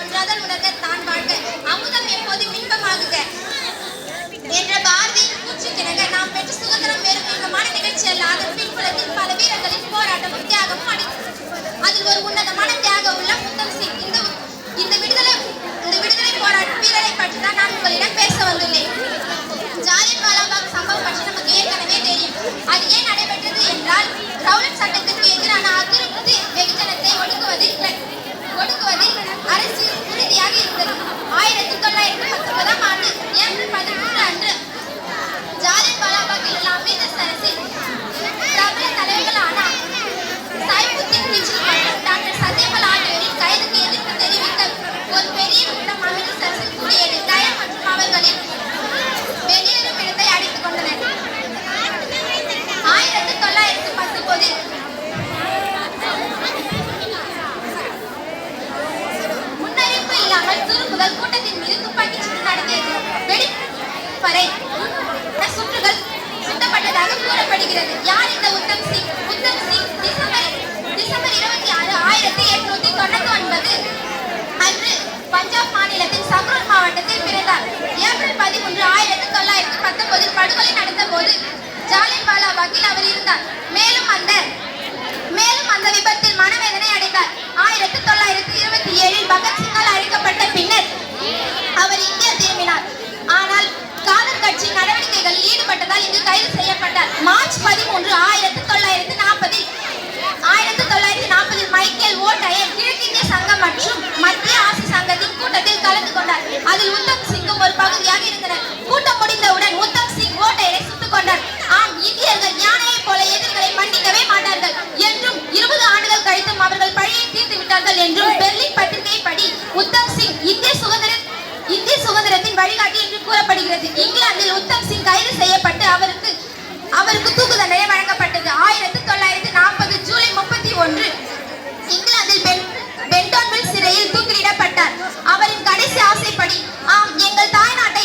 ஒன்றாதல் உணர்க தான் வாழ்க. அமுதம் எப்போது இன்பமாகுக. என்ற பாரதியின் கூற்றுக்கிணங்க நாம் பெற்ற சுதந்திரம் வேறு இன்பமான நிகழ்ச்சி அல்ல. அதன் பின்புலத்தில் பல வீரர்களின் போராட்டமும் தியாகமும் அடங்கி அதில் ஒரு உன்னதமான அரசு உறுதியாக இருந்தது ஆயிரத்தி தொள்ளாயிரத்தி பத்தொன்பதாம் ஆண்டு ஏப்ரல் பதிமூன்று அன்று ஜாலியன் வாலாபாகில் உள்ள அமிர்தசரஸ் அரசின் பிரபல தலைவர்களான சைபுத்தீன் கிச்சி மற்றும் டாக்டர் சத்யபால் ஆகியோரின் கைதுக்கு எதிர்ப்பு தெரிவிக்க ஒரு பெரிய கூட்டம் அமிர்தசரஸில் கூடியது தயா மற்றும் அவர்களின் வெளியேறும் இடத்தை அடித்துக் கொண்டனர் ஆயிரத்தி தொள்ளாயிரத்தி பத்தொன்பதில் கூறப்படுகிறது யார் இந்த உத்தம் சிங் உத்தம் சிங் டிசம்பர் டிசம்பர் இருபத்தி ஆறு ஆயிரத்தி எட்நூத்தி தொண்ணூத்தி ஒன்பது அன்று பஞ்சாப் மாநிலத்தின் சக்ரூர் மாவட்டத்தில் பிறந்தார். ஏப்ரல் பதிமூன்று ஆயிரத்தி தொள்ளாயிரத்தி பத்தொன்பதில் படுகொலை நடந்த போது ஜாலியன் வாலாபாகில் அவர் இருந்தார். மேலும் அந்த மேலும் அந்த விபத்தில் மனவேதனை அடைந்தார். ஆயிரத்தி தொள்ளாயிரத்தி இருபத்தி ஏழில் பகத்சிங்கால் அழைக்கப்பட்ட கட்சி நடவடிக்கைகளில் ஈடுபட்டதால் இங்கு கைது செய்யப்பட்டார். மார்ச் பதிமூன்று ஆயிரத்தி தொள்ளாயிரத்தி நாற்பதில் ஆயிரத்தி தொள்ளாயிரத்தி நாற்பதில் மைக்கேல் ஓட்டயர் கிழக்கிந்திய சங்கம் மற்றும் மத்திய ஆசி சங்கத்தின் கூட்டத்தில் கலந்து கொண்டார். அதில் உத்தம் சிங்கும் ஒரு பகுதியாக இருந்தனர். கூட்டம் முடிந்த அவருக்கு தூக்கு தண்டனை வழங்கப்பட்டது. ஆயிரத்தி தொள்ளாயிரத்தி நாற்பது ஜூலை முப்பத்தி ஒன்று. இங்கிலாந்தில் பென் சிறையில் தூக்கிலிடப்பட்டார். அவரின் கடைசி ஆசைப்படி ஆம் எங்கள் தாய்நாட்டை